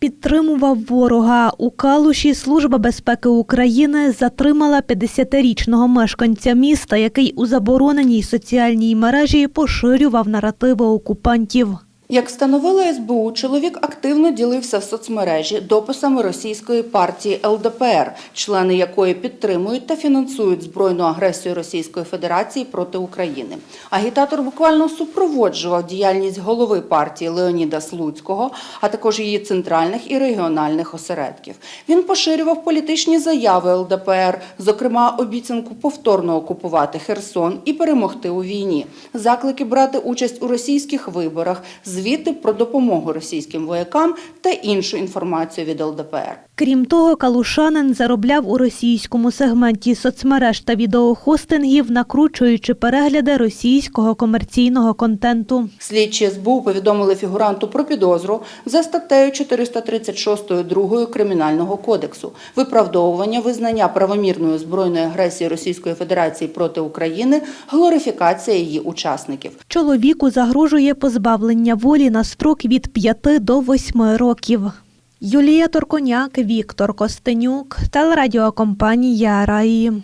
Підтримував ворога. У Калуші Служба безпеки України затримала 50-річного мешканця міста, який у забороненій соціальній мережі поширював наративи окупантів. Як встановила СБУ, чоловік активно ділився в соцмережі дописами російської партії ЛДПР, члени якої підтримують та фінансують збройну агресію Російської Федерації проти України. Агітатор буквально супроводжував діяльність голови партії Леоніда Слуцького, а також її центральних і регіональних осередків. Він поширював політичні заяви ЛДПР, зокрема обіцянку повторно окупувати Херсон і перемогти у війні, заклики брати участь у російських виборах, звіти про допомогу російським воякам та іншу інформацію від ЛДПР. Крім того, калушанин заробляв у російському сегменті соцмереж та відеохостингів, накручуючи перегляди російського комерційного контенту. Слідчі СБУ повідомили фігуранту про підозру за статтею 436 2 Кримінального кодексу виправдовування визнання правомірної збройної агресії Російської Федерації проти України, глорифікація її учасників. Чоловіку загрожує позбавлення волі на строк від 5 до 8 років. Юлія Торконяк, Віктор Костенюк, телерадіокомпанія Раї.